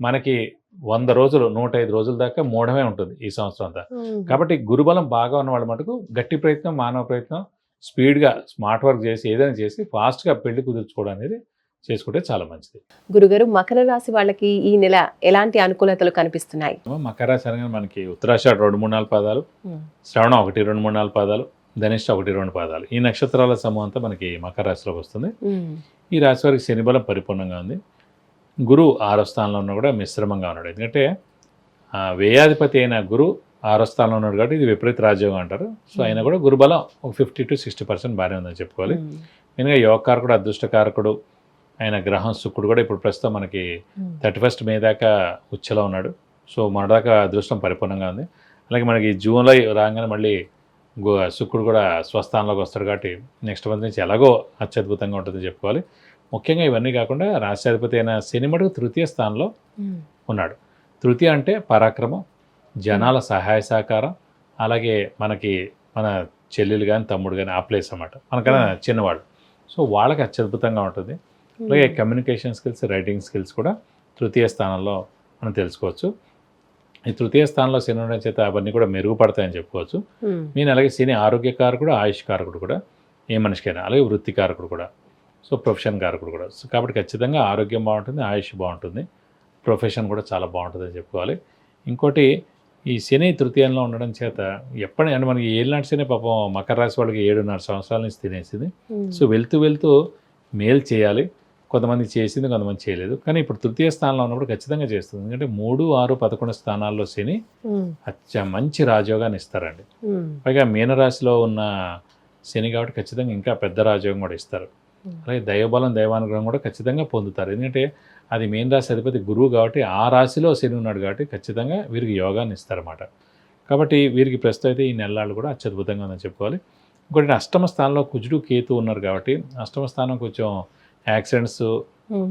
మనకి వంద రోజులు నూట ఐదు రోజుల దాకా మూఢమే ఉంటుంది ఈ సంవత్సరం అంతా. కాబట్టి గురుబలం బాగా ఉన్న వాళ్ళ మటుకు గట్టి ప్రయత్నం మానవ ప్రయత్నం స్పీడ్గా స్మార్ట్ వర్క్ చేసి ఏదైనా చేసి ఫాస్ట్గా పెళ్ళి కుదుర్చుకోవడం అనేది చేసుకుంటే చాలా మంచిది. గురుగారు మకర రాశి వాళ్ళకి ఈ నెల ఎలాంటి అనుకూలతలు కనిపిస్తున్నాయి? మకర రాశి అనగానే మనకి ఉత్తరాషాఢ రెండు మూడు నాలుగు పాదాలు శ్రవణ ఒకటి రెండు మూడు నాలుగు పాదాలు ధనిష్ట ఒకటి రెండు పాదాలు. ఈ నక్షత్రాల సమూహం అంతా మనకి మకర రాశిలోకి వస్తుంది. ఈ రాశి వారికి శని బలం పరిపూర్ణంగా ఉంది. గురువు ఆరో స్థానంలో ఉన్న కూడా మిశ్రమంగా ఉన్నాడు. ఎందుకంటే ఆ, వ్యయాధిపతి అయిన గురు ఆరో స్థానంలో ఉన్నాడు కాబట్టి ఇది విపరీత రాజ్యోగం అంటారు. సో అయినా కూడా గురుబలం ఒక ఫిఫ్టీ టు సిక్స్టీ పర్సెంట్ బాగానే ఉందని చెప్పుకోవాలి. ఉమ్, మెయిన్గా యోగకారకుడు అదృష్టకారకుడు ఆయన గ్రహం శుక్రుడు కూడా ఇప్పుడు ప్రస్తుతం మనకి ఉమ్, థర్టీ ఫస్ట్ మే దాకా ఉచ్చలో ఉన్నాడు. సో మన దాకా అదృష్టం పరిపూర్ణంగా ఉంది. అలాగే మనకి జూలై రాగానే మళ్ళీ గు- శుక్రుడు కూడా స్వస్థానంలోకి వస్తాడు కాబట్టి నెక్స్ట్ మంత్ నుంచి ఎలాగో అత్యద్భుతంగా ఉంటుందని చెప్పుకోవాలి. ముఖ్యంగా ఇవన్నీ కాకుండా రాష్ట్రాధిపతి అయిన మటుకు తృతీయ స్థానంలో ఉన్నాడు. తృతీయ అంటే పరాక్రమం జనాల సహాయ సహకారం అలాగే మనకి మన చెల్లెలు కానీ తమ్ముడు కానీ ఆ ప్లేస్ అన్నమాట. మనకన్నా చిన్నవాళ్ళు. సో వాళ్ళకి అత్యద్భుతంగా ఉంటుంది. అలాగే కమ్యూనికేషన్ స్కిల్స్ రైటింగ్ స్కిల్స్ కూడా తృతీయ స్థానంలో మనం తెలుసుకోవచ్చు. ఈ తృతీయ స్థానంలో శని ఉండడం చేత అవన్నీ కూడా మెరుగుపడతాయని చెప్పుకోవచ్చు. నేను అలాగే శని ఆరోగ్యకారకుడు ఆయుష్ కారకుడు కూడా ఏ మనిషికైనా అలాగే వృత్తి కారకుడు కూడా. సో ప్రొఫెషన్ కారకుడు కూడా సో కాబట్టి ఖచ్చితంగా ఆరోగ్యం బాగుంటుంది ఆయుష్ బాగుంటుంది. ప్రొఫెషన్ కూడా చాలా బాగుంటుందని చెప్పుకోవాలి. ఇంకోటి ఈ శని తృతీయంలో ఉండడం చేత ఎప్పటి అంటే మనకి ఏళ్ళనాటి శని పాపం మకర రాశి వాళ్ళకి ఏడున్నర సంవత్సరాల నుంచి తినేసింది. సో వెళ్తూ వెళ్తూ మేలు చేయాలి. కొంతమంది చేసింది కొంతమంది చేయలేదు. కానీ ఇప్పుడు తృతీయ స్థానంలో ఉన్నప్పుడు ఖచ్చితంగా చేస్తుంది. ఎందుకంటే మూడు ఆరు పదకొండు స్థానాల్లో శని అచ్చ మంచి రాజయోగాన్ని ఇస్తారండి. పైగా మీనరాశిలో ఉన్న శని కాబట్టి ఖచ్చితంగా ఇంకా పెద్ద రాజయోగం కూడా ఇస్తారు. అలాగే దైవబలం దైవానుగ్రహం కూడా ఖచ్చితంగా పొందుతారు. ఎందుకంటే అది మీన రాశి అధిపతి గురువు కాబట్టి ఆ రాశిలో శని ఉన్నాడు కాబట్టి ఖచ్చితంగా వీరికి యోగాన్ని ఇస్తారన్నమాట. కాబట్టి వీరికి ప్రస్తుతం అయితే ఈ నెలలు కూడా అత్యద్భుతంగా ఉందని చెప్పుకోవాలి. ఇంకోటి అష్టమ స్థానంలో కుజుడు కేతు ఉన్నారు కాబట్టి అష్టమ స్థానం కొంచెం యాక్సిడెంట్స్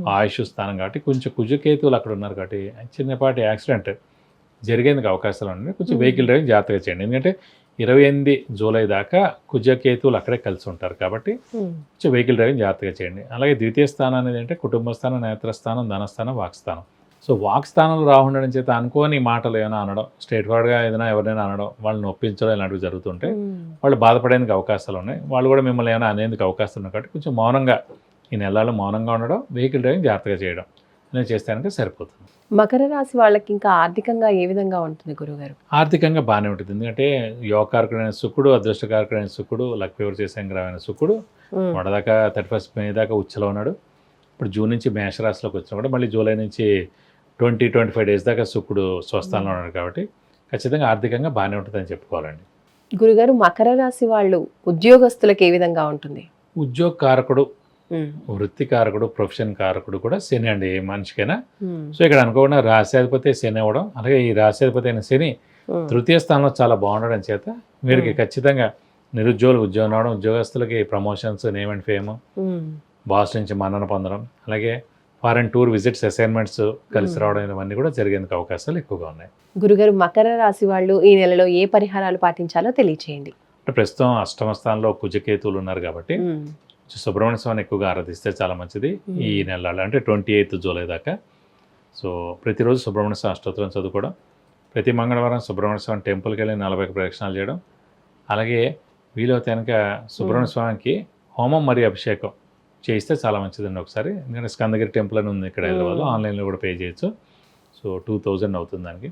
ఆయుష్ స్థానం కాబట్టి కొంచెం కుజకేతువులు అక్కడ ఉన్నారు కాబట్టి చిన్నపాటి యాక్సిడెంట్ జరిగేందుకు అవకాశాలు ఉన్నాయి. కొంచెం. వెహికల్ డ్రైవింగ్ జాగ్రత్తగా చేయండి. ఎందుకంటే ఇరవై ఎనిమిది జూలై దాకా కుజకేతువులు అక్కడే కలిసి ఉంటారు కాబట్టి కొంచెం వెహికల్ డ్రైవింగ్ జాగ్రత్తగా చేయండి. అలాగే ద్వితీయ స్థానం అనేది అంటే కుటుంబ స్థానం నేత్రస్థానం ధనస్థానం వాక్స్థానం సో వాక్ స్థానంలో రాహుండడం చేత అనుకోని మాటలు ఏమైనా అనడం స్ట్రేట్ ఫార్వర్డ్గా ఏదైనా ఎవరైనా అనడం వాళ్ళని ఒప్పించడం ఇలాంటివి జరుగుతుంటే వాళ్ళు బాధపడేందుకు అవకాశాలు ఉన్నాయి. వాళ్ళు కూడా మిమ్మల్ని ఏమైనా అనేందుకు అవకాశాలు ఉన్నాయి కాబట్టి కొంచెం మౌనంగా ఈ నెలలు మౌనంగా ఉండడం వెహికల్ డ్రైవింగ్ జాగ్రత్తగా చేయడం నేను చేస్తే కనుక సరిపోతుంది. మకర రాశి వాళ్ళకి ఇంకా ఆర్థికంగా ఏ విధంగా ఉంటుంది గురుగారు? ఆర్థికంగా బాగానే ఉంటుంది. ఎందుకంటే యోగకారకుడైన శుక్రుడు అదృష్టకారకుడైన శుక్రుడు లక్ ఫేవర్ చేసే గ్రహమైన శుక్రుడు మొదదాకా థర్టీ ఫస్ట్ మే దాకా ఉచ్చలో ఉన్నాడు. ఇప్పుడు జూన్ నుంచి మేషరాశిలోకి వచ్చినా కూడా మళ్ళీ జూలై నుంచి ట్వంటీ ట్వంటీ ఫైవ్ డేస్ దాకా శుక్రుడు స్వస్థానంలో ఉన్నాడు కాబట్టి ఖచ్చితంగా ఆర్థికంగా బాగానే ఉంటుందని చెప్పుకోవాలండి. గురుగారు మకర రాశి వాళ్ళు ఉద్యోగస్తులకు ఏ విధంగా ఉంటుంది? ఉద్యోగ కారకుడు వృత్తి కారకుడు ప్రొఫెషన్ కారకుడు కూడా శని అండి ఏ మనిషికైనా. సో ఇక్కడ అనుకోకుండా రాశ్యాధిపతి శని అవ్వడం అలాగే ఈ రాశ్యాధిపతి అయిన శని తృతీయ స్థానంలో చాలా బాగుండడం చేత వీరికి. ఖచ్చితంగా నిరుద్యోగులు ఉద్యోగం రావడం ఉద్యోగస్తులకి promotions name and fame boss నుంచి మన్నన పొందడం అలాగే ఫారెన్ టూర్ విజిట్స్ అసైన్మెంట్స్ కలిసి. రావడం ఇవన్నీ కూడా జరిగేందుకు అవకాశాలు ఎక్కువగా ఉన్నాయి. గురుగారు మకర రాశి వాళ్ళు ఈ నెలలో ఏ పరిహారాలు పాటించాలో తెలియచేయండి. అంటే ప్రస్తుతం అష్టమ స్థానంలో కుజకేతువులు ఉన్నారు కాబట్టి సుబ్రహ్మణ్య స్వామిని ఎక్కువగా ఆరాధిస్తే చాలా మంచిది Hmm. ఈ నెలలో అంటే ట్వంటీ ఎయిత్ జూలై దాకా. సో ప్రతిరోజు సుబ్రహ్మణ్య స్వామి అష్టోత్తరం చదువుకోవడం ప్రతి మంగళవారం సుబ్రహ్మణ్య స్వామి టెంపుల్కి వెళ్ళి నలభై ప్రదక్షిణాలు చేయడం అలాగే వీలైతే కనుక సుబ్రహ్మణ్య స్వామికి హోమం మరియు అభిషేకం చేయిస్తే చాలా మంచిదండి ఒకసారి. ఎందుకంటే స్కందగిరి టెంపుల్ అని ఉంది ఇక్కడ హైదరాబాద్లో Hmm. ఆన్లైన్లో కూడా పే చేయొచ్చు. సో టూ థౌజండ్ అవుతుంది దానికి.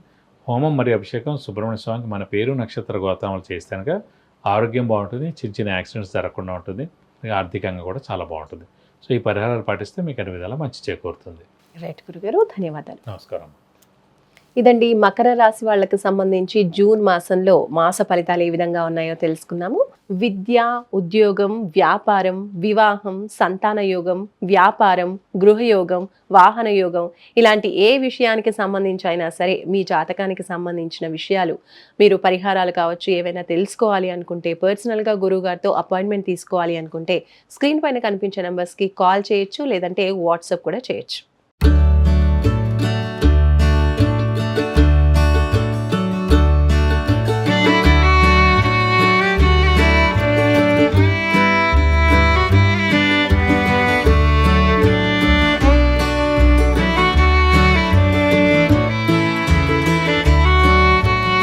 హోమం మరియు అభిషేకం సుబ్రహ్మణ్య స్వామికి మన పేరు నక్షత్ర గోతాములు చేస్తే కనుక ఆరోగ్యం బాగుంటుంది చిన్న చిన్న యాక్సిడెంట్స్ జరగకుండా ఉంటుంది. ఆర్థికంగా కూడా చాలా బాగుంటుంది. సో ఈ పరిహారాలు పాటిస్తే మీకు అన్ని విధాలా మంచి చేకూరుతుంది. రైట్ గురుగారు ధన్యవాదాలు. నమస్కారం. ఇదండి మకర రాశి వాళ్ళకి సంబంధించి జూన్ మాసంలో మాస ఫలితాలు ఏ విధంగా ఉన్నాయో తెలుసుకున్నాము విద్య ఉద్యోగం వ్యాపారం వివాహం సంతాన యోగం వ్యాపారం గృహయోగం వాహన యోగం ఇలాంటి ఏ విషయానికి సంబంధించి అయినా సరే మీ జాతకానికి సంబంధించిన విషయాలు మీరు పరిహారాలు కావచ్చు ఏవైనా తెలుసుకోవాలి అనుకుంటే పర్సనల్గా గురువు గారితో అపాయింట్మెంట్ తీసుకోవాలి అనుకుంటే స్క్రీన్ పైన కనిపించే నెంబర్స్కి కాల్ చేయొచ్చు లేదంటే వాట్సాప్ కూడా చేయొచ్చు.